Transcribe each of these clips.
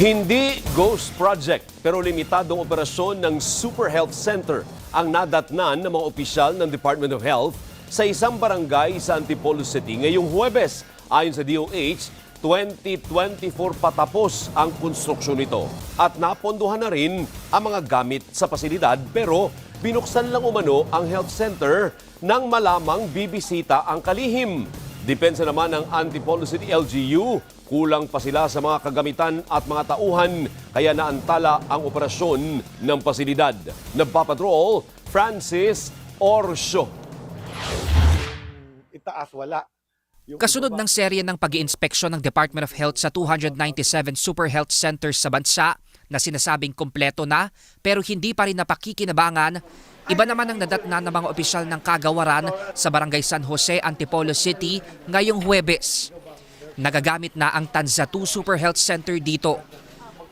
Hindi ghost project pero limitadong operasyon ng Super Health Center ang nadatnan ng mga opisyal ng Department of Health sa isang barangay sa Antipolo City ngayong Huwebes. Ayon sa DOH, 2024 patapos ang konstruksyon nito at napondohan na rin ang mga gamit sa pasilidad pero binuksan lang umano ang health center nang malamang bibisita ang kalihim. Depensa naman ng Antipolo City LGU, kulang pa sila sa mga kagamitan at mga tauhan kaya naantala ang operasyon ng pasilidad. Nagpapatrol, Francis Orsio. itaas wala. Kasunod ng serye ng pag inspeksyon ng Department of Health sa 297 super health centers sa bansa na sinasabing kompleto na pero hindi pa rin napakikinabangan, iba naman ang nadatnan ng mga opisyal ng kagawaran sa Barangay San Jose, Antipolo City ngayong Huwebes. Nagagamit na ang Tanza 2 Super Health Center dito.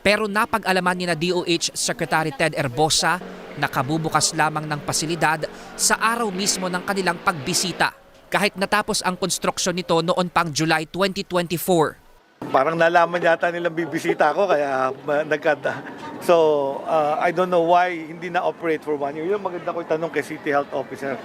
Pero napag-alaman ni na DOH Secretary Ted Erbosa na kabubukas lamang ng pasilidad sa araw mismo ng kanilang pagbisita kahit natapos ang konstruksyon nito noon pang July 2024. Parang nalaman yata nilang bibisita ako kaya nagkata. So, uh, I don't know why hindi na-operate for one year. Yun maganda ko itanong kay City Health Officer.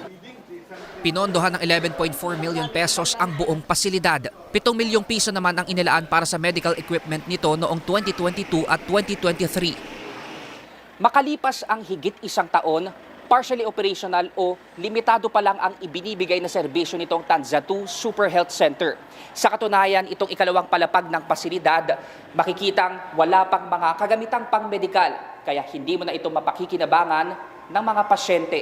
Pinondohan ng 11.4 million pesos ang buong pasilidad. 7 milyong piso naman ang inilaan para sa medical equipment nito noong 2022 at 2023. Makalipas ang higit isang taon, partially operational o limitado pa lang ang ibinibigay na serbisyo nitong Tanza 2 Super Health Center. Sa katunayan, itong ikalawang palapag ng pasilidad, makikitang wala pang mga kagamitang pang-medikal, kaya hindi mo na ito mapakikinabangan ng mga pasyente.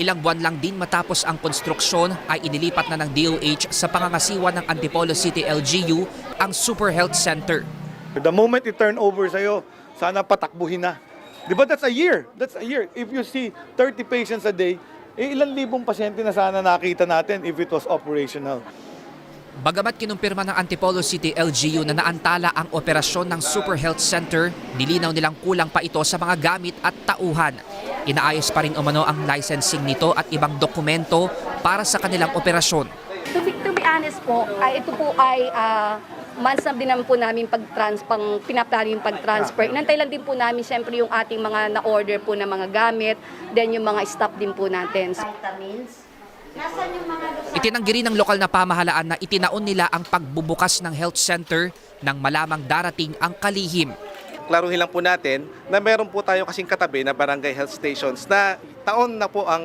Ilang buwan lang din matapos ang konstruksyon ay inilipat na ng DOH sa pangangasiwa ng Antipolo City LGU ang Super Health Center. The moment it turn over sa'yo, sana patakbuhin na. Di ba that's a year? That's a year. If you see 30 patients a day, eh ilan libong pasyente na sana nakita natin if it was operational. Bagamat kinumpirma ng Antipolo City LGU na naantala ang operasyon ng Super Health Center, nilinaw nilang kulang pa ito sa mga gamit at tauhan. Inaayos pa rin umano ang licensing nito at ibang dokumento para sa kanilang operasyon. To be, to be honest po, ay ito po ay ah, months na din naman po namin pag-trans, pang pinaplano yung pag-transfer. Inantay lang din po namin siyempre yung ating mga na-order po na mga gamit, then yung mga staff din po natin. vitamins. Nasaan yung mga doon sa Itinanggi rin ng lokal na pamahalaan na itinaon nila ang pagbubukas ng health center nang malamang darating ang kalihim. klaruhin lang po natin na meron po tayo kasing katabi na barangay health stations na taon na po ang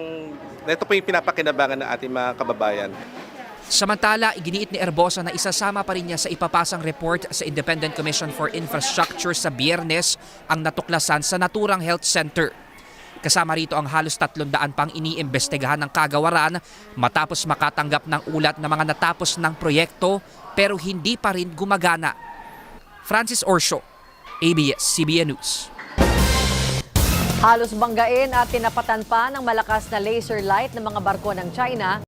na ito po yung pinapakinabangan ng ating mga kababayan. Samantala, iginiit ni Erbosa na isasama pa rin niya sa ipapasang report sa Independent Commission for Infrastructure sa biyernes ang natuklasan sa naturang health center. Kasama rito ang halos 300 pang iniimbestigahan ng kagawaran matapos makatanggap ng ulat na mga natapos ng proyekto pero hindi pa rin gumagana. Francis Orsio, ABS-CBN News. Halos banggain at tinapatan pa ng malakas na laser light ng mga barko ng China